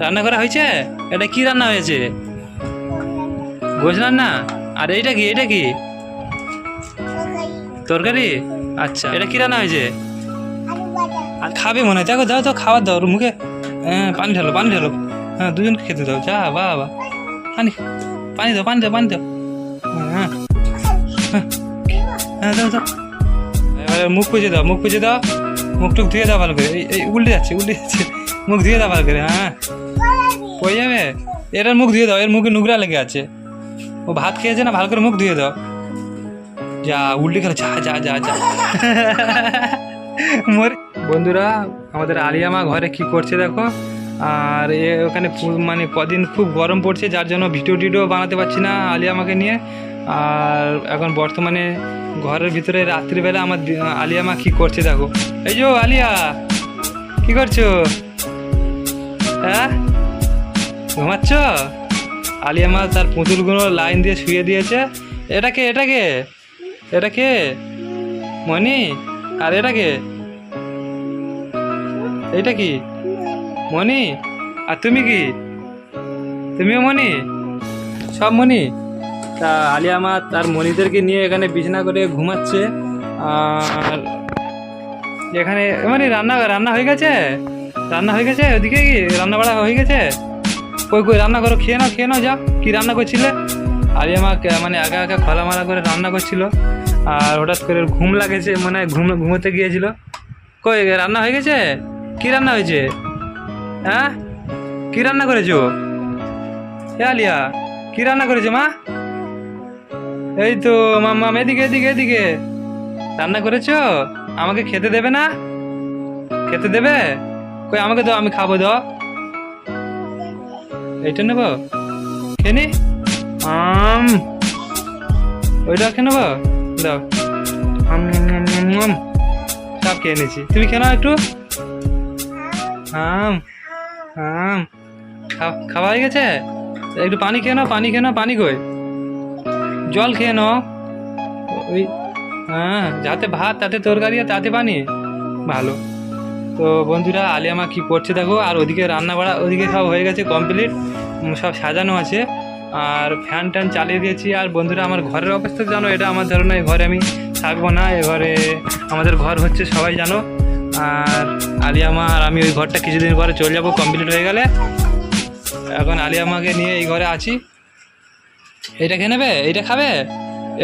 রান্না করা হয়েছে? এটা কি রান্না হয়েছে? গোছ রান্না আর এইটা কি? এটা কি? তরকারি? আচ্ছা এটা কি রান্না হয়েছে? আর খাবে মনে হয়। দেখো, দাও তো খাবার দাও মুখে। হ্যাঁ পানি ঢালো পানি ঢালো। হ্যাঁ দুজনকে খেতে দাও। যা বা বা পানি পানি দাও পানি দাও পানি দাও। হ্যাঁ হ্যাঁ। হ্যাঁ দাও দাও। মুখ পুজে দাও, মুখ পুজে দাও। মুখ টুক ধুয়ে দাও ভালো করে। এই, উল্টে যাচ্ছে উল্টে যাচ্ছে। মুখ দিয়ে দাও ভালো করে হ্যাঁ। হয়ে যাবে? এটার মুখ ধুয়ে দাও, এর মুখে নুগরা লেগে আছে। ও ভাত খেয়েছে না, ভালো করে মুখ ধুয়ে দাও। যা, উল্টে গেল, যা যা যা যা। মোর বন্ধুরা, আমাদের আলিয়া মা ঘরে কি করছে দেখো? আর এ ওখানে মানে কদিন খুব গরম পড়ছে, যার জন্য ভিডিও টিডিও বানাতে পারছি না আলিয়া মাকে নিয়ে। আর এখন বর্তমানে ঘরের ভিতরে রাত্রিবেলা আমার আলিয়া মা কি করছে দেখো। এই যো আলিয়া, কি করছ? হ্যাঁ? ঘুমাচ্ছ? আলিয়া মা তার পুতুলগুলো লাইন দিয়ে শুয়ে দিয়েছে। এটা কে? এটা কে? এটা কে? মনি? আর এটা কে? এইটা কি? মনি? আর তুমি কি? তুমিও মনি? সব মনি? তা আলিয়া মা তার মনিদেরকে নিয়ে এখানে বিছানা করে ঘুমাচ্ছে। আর এখানে মানে রান্না রান্না হয়ে গেছে? রান্না হয়ে গেছে? ওদিকে কি রান্না বাড়া হয়ে গেছে? কই কই, রান্না করো, খেয়ে নাও খেয়ে নাও, যাও। কি রান্না করছিলে? আলিয়া মা মানে আগে আগে খোলা মারা করে রান্না করছিল। আর হঠাৎ করে ঘুম লাগেছে মানে ঘুম, ঘুমোতে গিয়েছিল। কই, রান্না হয়ে গেছে? কি রান্না হয়েছে? হ্যাঁ? কি রান্না করেছ? এ আলিয়া, কি রান্না করেছে মা? এই তো মাম্মা এদিকে এদিকে এদিকে। রান্না করেছ? আমাকে খেতে দেবে না? খেতে দেবে? কই, আমাকে দাও, আমি খাব, দাও। এইটা নেব? খেয়ে নি। আম। ওইটা খেয়ে নেব? দাও। আম। সব খেয়ে নিয়েছি। তুমি খেয়ে নাও একটু। আম আম। খাওয়া হয়ে গেছে? একটু পানি খেয়ে নাও, পানি খেয়ে নাও, পানি কই? জল খেয়ে নাও। ওই হ্যাঁ যাতে ভাত, তাতে তরকারি আর তাতে পানি। ভালো। তো বন্ধুরা আলিয়া মা কী করছে দেখো? আর ওদিকে রান্না বাড়া ওদিকে সব হয়ে গেছে কমপ্লিট সব সাজানো আছে। আর ফ্যান ট্যান চালিয়ে দিয়েছি। আর বন্ধুরা, আমার ঘরের অবস্থা জানো? এটা আমার ধরনের এই ঘরে আমি থাকব না। এ ঘরে আমাদের ঘর হচ্ছে সবাই জানো। আর আলিয়া মা আর আমি ওই ঘরটা কিছুদিন পরে চলে যাব কমপ্লিট হয়ে গেলে। এখন আলিয়া মাকে নিয়ে এই ঘরে আছি। এটা খেয়ে নেবে? এটা খাবে?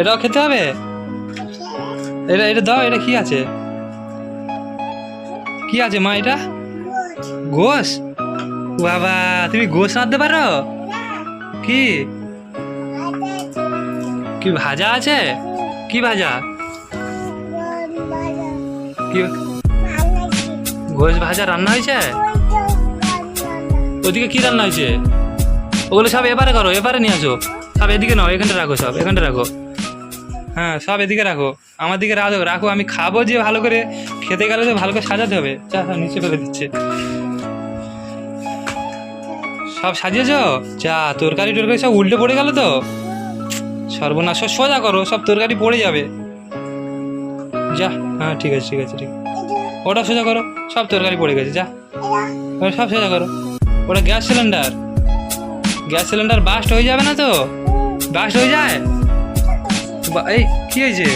এটাও খেতে হবে? এটা এটা দাও, এটা কি আছে? কি আছে মা এটা? গোস বাবা, তুমি গোস রাঁধতে পারো? কি? কি ভাজা আছে? কি ভাজা? কি গোস ভাজা রান্না হয়েছে? ওদিকে কি রান্না হয়েছে? ওগুলো সব এবারে করো এবারে নিয়ে আসো। সব এদিকে নাও, এখানটা রাখো সব, এখানটা রাখো। হ্যাঁ সব এদিকে রাখো। আমার দিকে রাখো রাখো, আমি খাব যে ভালো করে খেতে গেলে তো ভালো করে সাজাতে হবে। চা নিচে ফেলে দিচ্ছে। সব সাজিয়েছ? চা তরকারি টরকারি সব উল্টে পড়ে গেল তো? সর্বনাশ সোজা করো, সব তরকারি পড়ে যাবে। যা হ্যাঁ ঠিক আছে ঠিক আছে, ঠিক। ওটা সোজা করো, সব তরকারি পড়ে গেছে, যা। ওটা সব সোজা করো। ওটা gas cylinder. Gas cylinder burst হয়ে যাবে না তো? বাস্ট হয়ে যায়? এই, কি হয়েছে?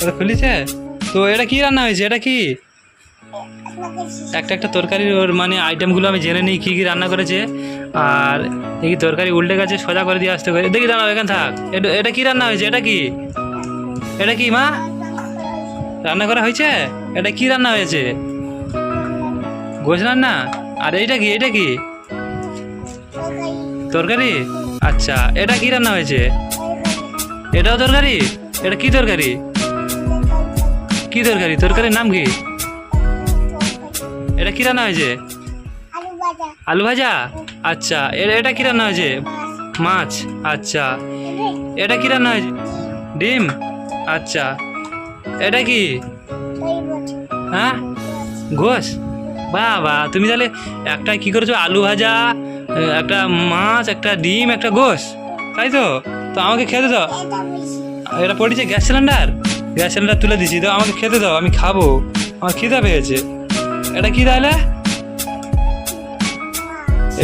ওটা খুলেছে? তো এটা কি রান্না হয়েছে? এটা কি? একটা একটা তরকারির ওর মানে আইটেমগুলো আমি জেনে নিই, কী কী রান্না করেছে। আর দেখি তরকারি উল্টে গেছে, সোজা করে দিয়ে আসতে হবে দেখি দাঁড়াও, এখানে থাক। এটা এটা কি রান্না হয়েছে? এটা কি? এটা কি, মা? রান্না করা হয়েছে? এটা কি রান্না হয়েছে? গোছ রান্না? আর এইটা কি? এটা কি? তরকারি? আচ্ছা এটা কি রান্না হয়েছে? এটাও তরকারি? এটা কি তরকারি? কি তরকারি? তরকারির নাম কি? এটা কি রান্না হয়েছে? আলু ভাজা? আচ্ছা এটা কি রান্না হয়েছে? মাছ। আচ্ছা। এটা কি রান্না হয়েছে? ডিম? আচ্ছা। এটা কি? হ্যাঁ? গোস বাবা, তুমি তাহলে একটা কি করেছ? আলু ভাজা, একটা মাছ, একটা ডিম, একটা ঘোষ তাই তো? তো আমাকে খেতে দাও। এটা পড়েছে গ্যাস সিলিন্ডার? গ্যাস সিলিন্ডার তুলে দিছি তো আমাকে খেতে দাও, আমি খাব। আমার খিদা পেয়েছে। এটা কি তাহলে?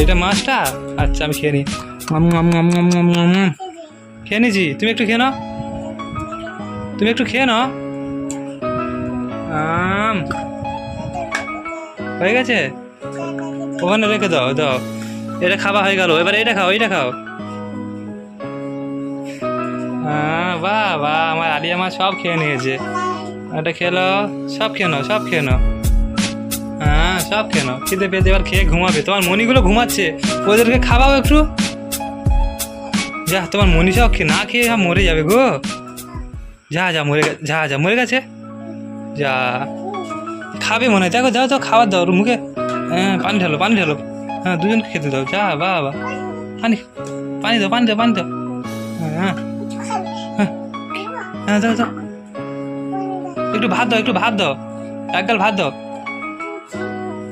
এটা মাছটা? আচ্ছা আমি খেয়ে নিই। খেয়ে নিয়েছি, তুমি একটু খেয়ে নাও। তুমি একটু খেয়ে নাও। আম। হয়ে গেছে? ওখানে রেখে দাও দাও। এটা খাওয়া হয়ে গেল। এবার এটা খাও এটা খাও। বাহ বাহ আমার আলিয়া সব খেয়ে নিয়েছে। এটা খেলো সব খেয়ে নাও, সব খেয়ে নাও। হ্যাঁ সব খেয়ে নাও। খিদে পেতে এবার খেয়ে ঘুমাবে। তোমার মনিগুলো ঘুমাচ্ছে। ওদেরকে খাওয়াও একটু। যা, তোমার মনি সব খেয়ে, না খেয়ে সব মরে যাবে গো। যা যা, মরে যা যা, মরে গেছে। যা, খাবে মনে হয়। দেখো, যাও তো খাবার দাও মুখে। হ্যাঁ পানি ঢালো পানি ঢালো। হ্যাঁ দুজনকে খেতে দাও। যা, বা বা। পানি পানি দাও পানি দাও পানি দাও। হ্যাঁ হ্যাঁ। হ্যাঁ দাও দাও একটু ভাত দাও, একটু ভাত দাও। এক গাল ভাত দাও।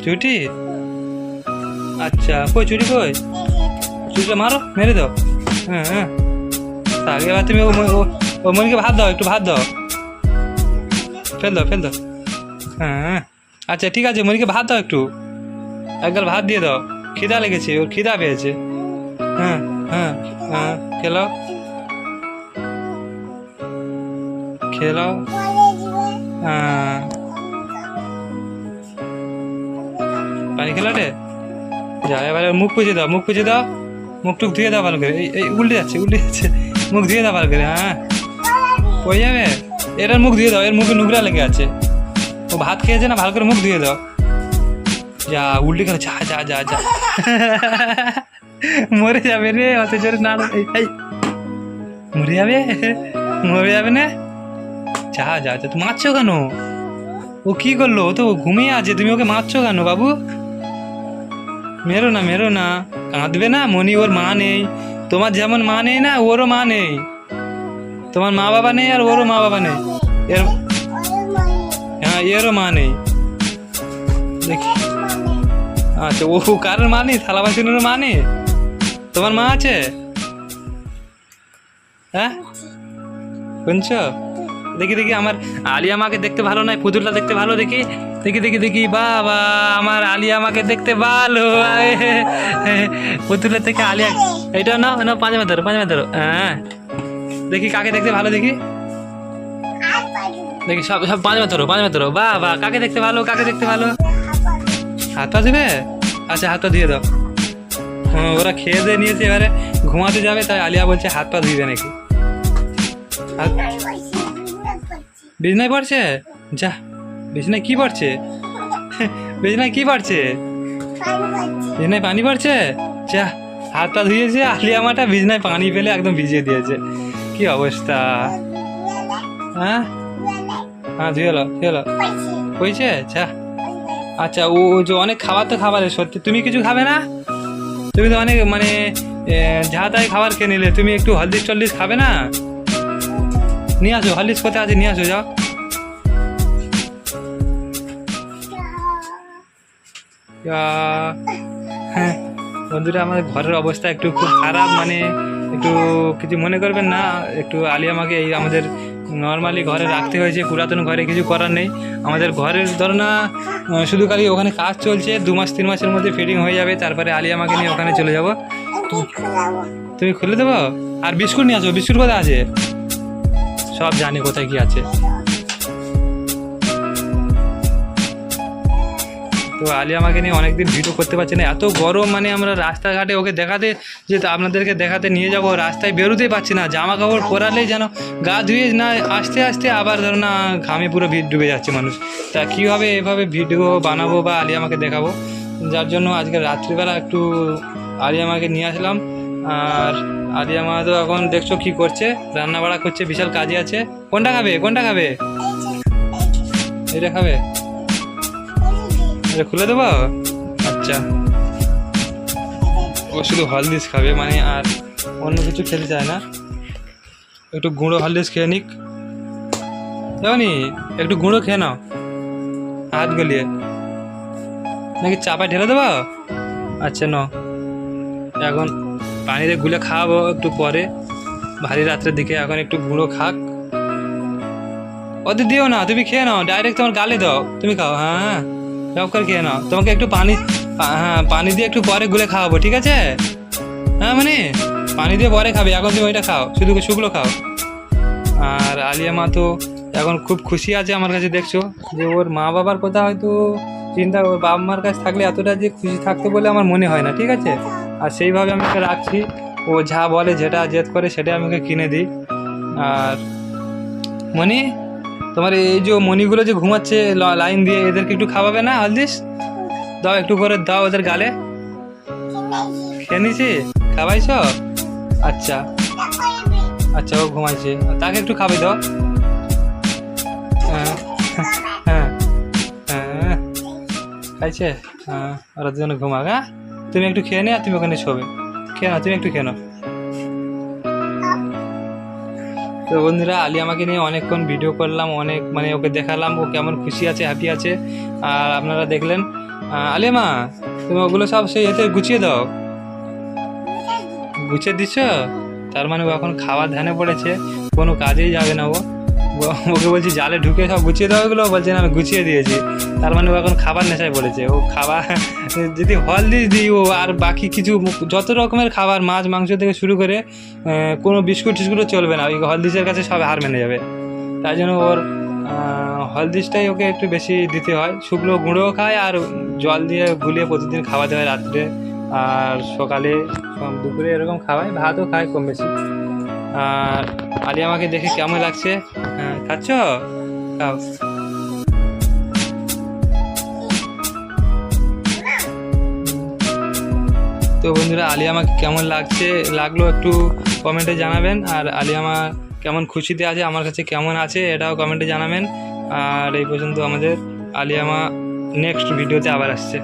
চুটি আচ্ছা কই চুটি কই? চুটিটা মারো, মেরে দাও। হ্যাঁ হ্যাঁ। এবার তুমি ও মনিকে ভাত দাও, একটু ভাত দাও। ফেল দাও ফেল দাও। হ্যাঁ। আচ্ছা ঠিক আছে, মনিকে ভাত দাও একটু। এক গাল ভাত দিয়ে দাও। খিদা লেগেছে, ওর খিদা পেয়েছে। হ্যাঁ হ্যাঁ হ্যাঁ খেলাও। খেলাও হ্যাঁ। পানি খেলা রে? যা এবারে মুখ পুজে দাও, মুখ পুজে দাও। মুখ টুক ধুয়ে দাও ভালো করে। এই উল্টে যাচ্ছে উল্টে যাচ্ছে। মুখ ধুয়ে দাও ভালো করে হ্যাঁ। হয়ে যাবে? এটার মুখ ধুয়ে দাও, এর মুখে নুকরা লেগে আছে। ও ভাত খেয়েছে না, ভালো করে মুখ ধুয়ে দাও। যা, উল্টে গেল, যা যা যা যা। মরে যাবে রে, অত জোরে না মরে যাবে? মরে যাবে না? যা যা যা, তুমি মারছো কেন? ও কি করল? ও তো ঘুমিয়ে আছে, তুমি ওকে মারছো কেন বাবু? মেরো না মেরো না। কাঁদবে না, মনি, ওর মা নেই। তোমার যেমন মা নেই না, ওরও মা নেই। তোমার মা বাবা নেই আর ওরও মা বাবা নেই। এর হ্যাঁ এরও মা নেই। দেখি। আচ্ছা ও কারোর মা নেই? থালা বাসনের মা নেই? তোমার মা আছে? হ্যাঁ? শুনছো? দেখি দেখি আমার আলিয়া মাকে দেখতে ভালো নয় পুতুলটা দেখতে ভালো দেখি। দেখি দেখি দেখি বাবা আমার আলিয়া মাকে দেখতে ভালো। পুতুলের থেকে আলিয়া এটা না না পাঁচমা ধরো পাঁচমা ধরো হ্যাঁ। দেখি কাকে দেখতে ভালো দেখি? দেখি সব সব পাঁচমা ধরো পাঁচমা ধরো বাহ বাহ কাকে দেখতে ভালো কাকে দেখতে ভালো? হাত পা ধুবে? আচ্ছা হাত পা দিয়ে দাও। হ্যাঁ, ওরা খেয়ে দিয়ে নিয়েছে এবারে ঘুমাতে যাবে তাই আলিয়া বলছে হাত পা ধুইবে নাকি? হাত বিছনায় পড়ছে? যা, বিছনায় কি পড়ছে? বিছনায় কি পড়ছে? বিছনায় পানি পড়ছে? যা, হাত পা ধুয়েছে আলিয়া মাটা বিছনায় পানি ফেলে একদম ভিজিয়ে দিয়েছে। কি অবস্থা? হ্যাঁ? হ্যাঁ ধুয়ে এলো ধুয়ে এলো। হয়েছে? যা। আচ্ছা ও যে অনেক খাবার তো খাবারের সত্যি। তুমি কিছু খাবে না? তুমি তো অনেক মানে যা তাই খাবার খেয়ে নিলে। তুমি একটু হলদিস টলদিস খাবে না? নিয়ে আসো হলদিস কোথায় আছে? নিয়ে আসো যাও। হ্যাঁ বন্ধুরা আমার ঘরের অবস্থা একটু খুব খারাপ মানে একটু কিছু মনে করবেন না একটু আলিয়া আমাকে এই আমাদের নর্মালি ঘরে রাখতে হয়েছে পুরাতন ঘরে কিছু করার নেই। আমাদের ঘরের ধরো না শুধু খালি ওখানে কাজ চলছে দু মাস তিন মাসের মধ্যে ফিটিং হয়ে যাবে তারপরে আলিয়া আমাকে নিয়ে ওখানে চলে যাব। তুমি খুলে দেবো? আর বিস্কুট নিয়ে আসো বিস্কুট কোথায় আছে? সব জানি কোথায় কি আছে। তো আলী আমাকে নিয়ে অনেকদিন ভিডিও করতে পারছে না। এত গরম মানে আমরা রাস্তাঘাটে ওকে দেখাতে যে আপনাদেরকে দেখাতে নিয়ে যাব, রাস্তায় বেরোতেই পারছি না। জামা কাপড় পরালেই যেন গা ধুয়ে না, আস্তে আস্তে আবার ধরো না ঘামে পুরো ভিড় ডুবে যাচ্ছে মানুষ। তা কীভাবে এভাবে ভিডিও বানাবো বা আলী আমাকে দেখাবো? যার জন্য আজকে রাত্রিবেলা একটু আলী আমাকে নিয়ে আসলাম। আর আলিয়া মা তো এখন দেখছ কি করছে রান্না বাড়া করছে, বিশাল কাজে আছে। কোনটা খাবে? কোনটা খাবে? এটা খাবে? এটা খুলে দেবো? আচ্ছা। ও শুধু হলদিস খাবে মানে আর অন্য কিছু খেতে চায় না। একটু গুঁড়ো হলদিস খেয়ে নিক। জানি একটু গুঁড়ো খেয়ে নাও। হাত গলিয়ে। নাকি চাপায় ঢেলে দেবো? আচ্ছা ন এখন পানিতে গুলে খাওয়াবো একটু পরে। ভারী রাত্রের দিকে এখন একটু গুঁড়ো খাক। ওদের দিও না, তুমি খেয়ে নাও ডাইরেক্ট তোমার গালে দাও। তুমি খাও হ্যাঁ সব করে খেয়ে নাও। তোমাকে একটু পানি হ্যাঁ পানি দিয়ে একটু পরে গুলে খাওয়াবো, ঠিক আছে? হ্যাঁ মানে? পানি দিয়ে পরে খাবে, এখন তুমি ওইটা খাও, শুধু শুকলো খাও। আর আলিয়া মা তো এখন খুব খুশি আছে আমার কাছে, দেখছ? যে ওর মা বাবার কথা হয়তো চিন্তা, ওর বাবা মার কাছে থাকলে এতটা যে খুশি থাকতে বলে আমার মনে হয় না, ঠিক আছে? আর সেইভাবে আমি ওকে রাখছি। ও যা বলে, যেটা জেদ করে সেটা আমি ওকে কিনে দিই। আর মনি তোমার এই যে মণিগুলো যে ঘুমাচ্ছে লাইন দিয়ে এদেরকে একটু খাওয়াবে না, হলদিস? দাও, একটু করে দাও ওদের গালে। খেয়ে নিছি খাওয়াইছ? আচ্ছা। আচ্ছা ও ঘুমাইছে। তাকে একটু খাবে দাও। হ্যাঁ হ্যাঁ হ্যাঁ। খাইছে? হ্যাঁ ওরা দুজনে ঘুমাক হ্যাঁ? তুমি একটু খেয়ে নে আর তুমি ওখানে শোবে। খেয়ে না তুমি একটু খেয়ে তো বন্ধুরা আলী আমাকে নিয়ে অনেকক্ষণ ভিডিও করলাম অনেক মানে ওকে দেখালাম ও কেমন খুশি আছে হ্যাপি আছে। আর আপনারা দেখলেন আহ, আলিমা তুমি ওগুলো সব সেই এতে গুছিয়ে দাও। গুছিয়ে দিচ্ছ? তার মানে ও এখন খাওয়ার ধ্যানে পড়েছে কোনো কাজেই যাবে না ও- ওকে বলছি, জালে ঢুকে সব গুছিয়ে দেওয়া এগুলো বলছে, না আমি গুছিয়ে দিয়েছি। তার মানে ও এখন খাবার নেশায় বলেছে। ও খাবার যদি হলদি দিই, ও আর বাকি কিছু যত রকমের খাবার, মাছ, মাংস থেকে শুরু করে কোনো বিস্কুট টিস্কুটও চলবে না। ওই হলদিসের কাছে সব হার মেনে যাবে। তাই জন্য ওর হলদিসটাই ওকে একটু বেশি দিতে হয়। শুকনো গুঁড়োও খায় আর জল দিয়ে গুলিয়ে প্রতিদিন খাওয়াতে হয় রাত্রে। আর সকালে দুপুরে এরকম খাওয়ায়। ভাতও খায় কম বেশি। আর আলি আমাকে দেখে কেমন লাগছে? হ্যাঁ, খাচ্ছ? তো বন্ধুরা আলিয়ামাকে কেমন লাগছে? লাগল একটু কমেন্টে জানাবেন। আর আলিয়ামা কেমন খুশিতে আছে আমার কাছে কেমন আছে এটাও কমেন্টে জানাবেন। আর এই পর্যন্ত আমাদের আলিয়ামা নেক্সট ভিডিওতে আবার আসছে।